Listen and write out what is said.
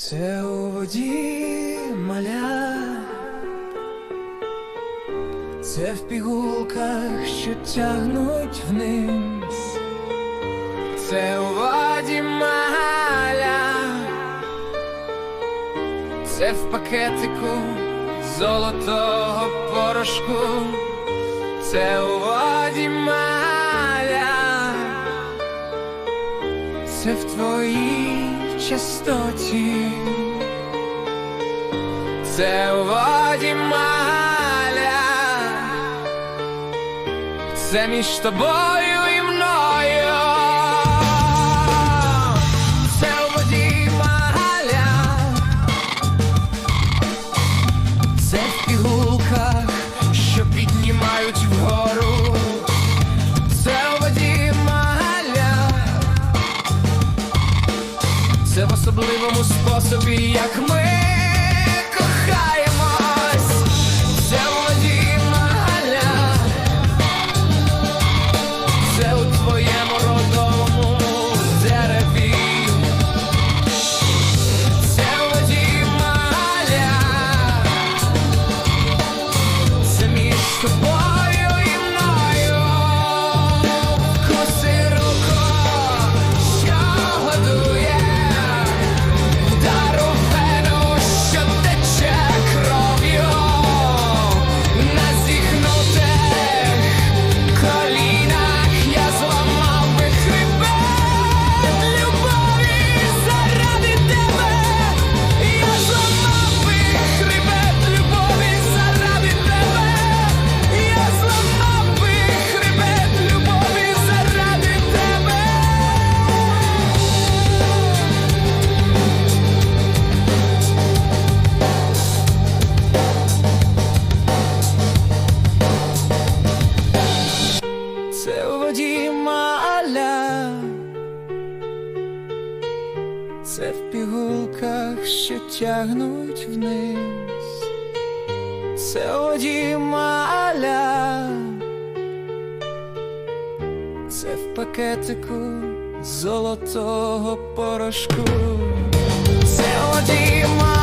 Це у воді маля, це в пігулках, що тягнуть вниз, це у воді маля, це в пакетику золотого порошку, це у частоті, це у воді маля, це між тобою і Це в особливому способі, як ми кохаємось, це у воді маля, це у твоєму родовому дереві, це у воді маля, це між тобою пігулках, що тягнуть вниз, це одімаля. це в пакетику золотого порошку, це одіма.